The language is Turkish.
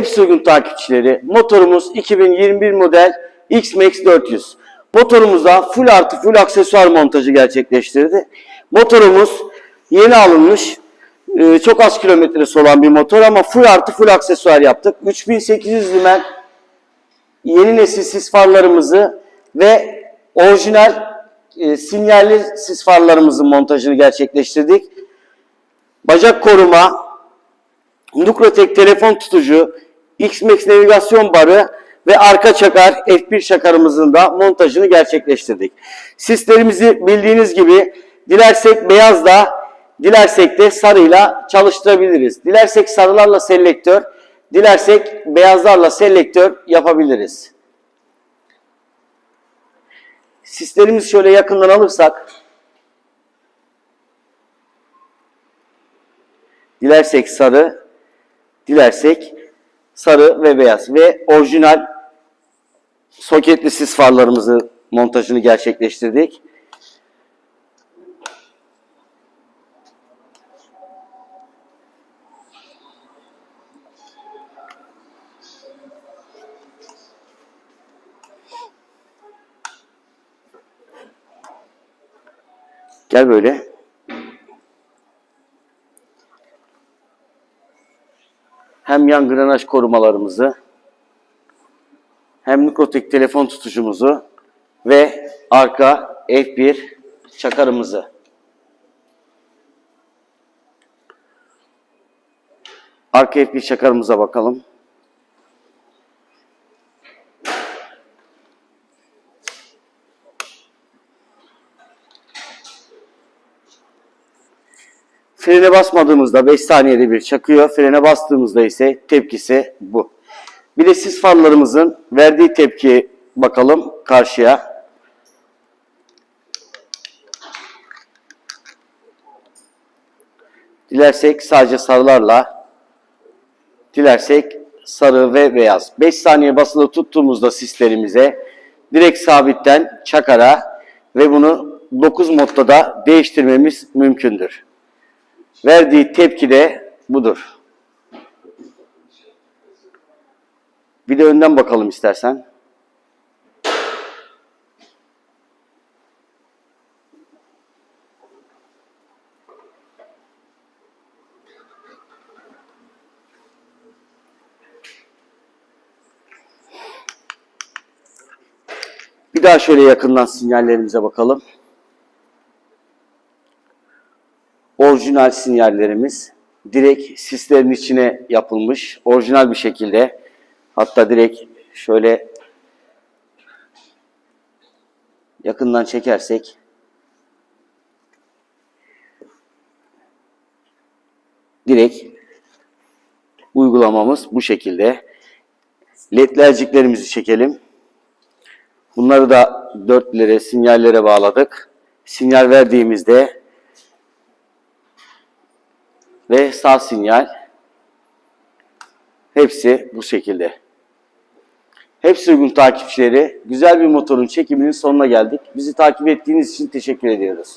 Hepsi uygun takipçileri. Motorumuz 2021 model X-Max 400. Motorumuza full artı full aksesuar montajı gerçekleştirdi. Motorumuz yeni alınmış. e, Çok az kilometresi olan bir motor ama full artı full aksesuar yaptık. 3800 lümen yeni nesil sis farlarımızı ve orijinal e, sinyalli sis farlarımızın montajını gerçekleştirdik. Bacak koruma, Nucrotec telefon tutucu, X-Max navigasyon barı ve arka çakar F1 çakarımızın da montajını gerçekleştirdik. Sislerimizi bildiğiniz gibi dilersek beyazla, dilersek de sarıyla çalıştırabiliriz. Dilersek sarılarla selektör, dilersek beyazlarla selektör yapabiliriz. Sislerimizi şöyle yakından alırsak, dilersek sarı, dilersek sarı ve beyaz ve orijinal soketli sis farlarımızı montajını gerçekleştirdik. Gel böyle. Hem yan granaj korumalarımızı hem Nucrotec telefon tutucumuzu ve arka F1 çakarımızı. Arka F1 çakarımıza bakalım. Frene basmadığımızda 5 saniyede bir çakıyor. Frene bastığımızda ise tepkisi bu. Bir de sis farlarımızın verdiği tepki bakalım karşıya. Dilersek sadece sarılarla, dilersek sarı ve beyaz. 5 saniye basılı tuttuğumuzda sislerimize direkt sabitten çakara ve bunu 9 modda da değiştirmemiz mümkündür. Verdiği tepki de budur. Bir de önden bakalım istersen. Bir daha şöyle yakından sinyallerimize bakalım. Orijinal sinyallerimiz direkt sislerin içine yapılmış. Orijinal bir şekilde. Hatta direkt şöyle yakından çekersek direkt uygulamamız bu şekilde. LED'lerciklerimizi çekelim. Bunları da dörtlere, sinyallere bağladık. Sinyal verdiğimizde ve sağ sinyal hepsi bu şekilde. Hepsi uygun takipçileri. Güzel bir motorun çekiminin sonuna geldik. Bizi takip ettiğiniz için teşekkür ediyoruz.